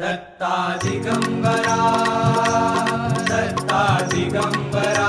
दत्ताधिकम्बरा दत्ताधिगम्बरा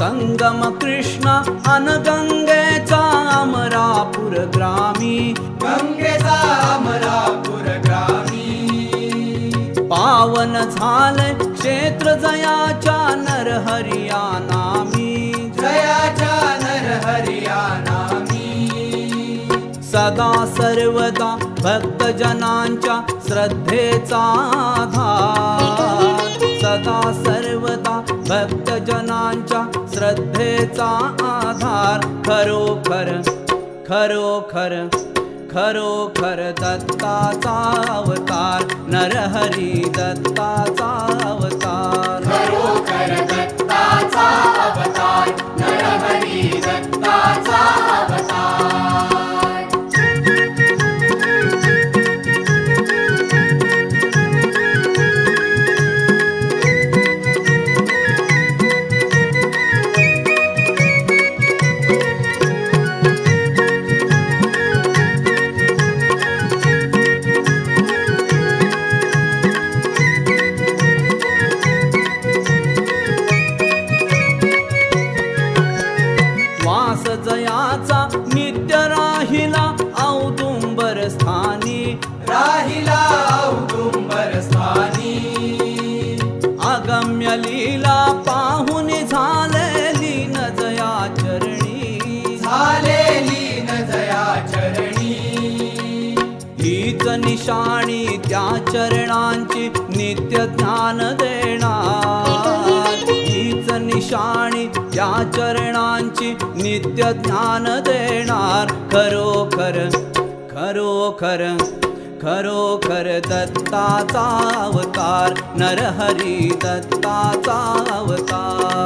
गङ्गम कृष्ण हनगङ्गे च अमरापुरग्रामी गङ्गे च अमरापुरग्रामी पावन झाल क्षेत्र जया च नर हरियानामि जया च नर हरियानामि सदा सर्वदा भक्तजनांच्या श्रद्धेचा आधार। सदा सर्वदा भक्तजनांच्या श्रद्धेचा आधार खरोखर खरोखर खरोखर दत्ताचा अवतार नरहरी दत्ताचा अवतार. खरोखर दत्ताचा स्थानी राहिला औदुंबर स्थानी अगम्य लीला पाहुन झालेली न जया चरणी झालेली न जया चरणी हीच निशाणी त्या चरणांची नित्य ज्ञान देणार। हीच निशाणी त्या चरणांची नित्य ज्ञान देणार। खरोखर खरोखर खरोखर दत्ताचा अवतार नरहरी दत्ताचा अवतार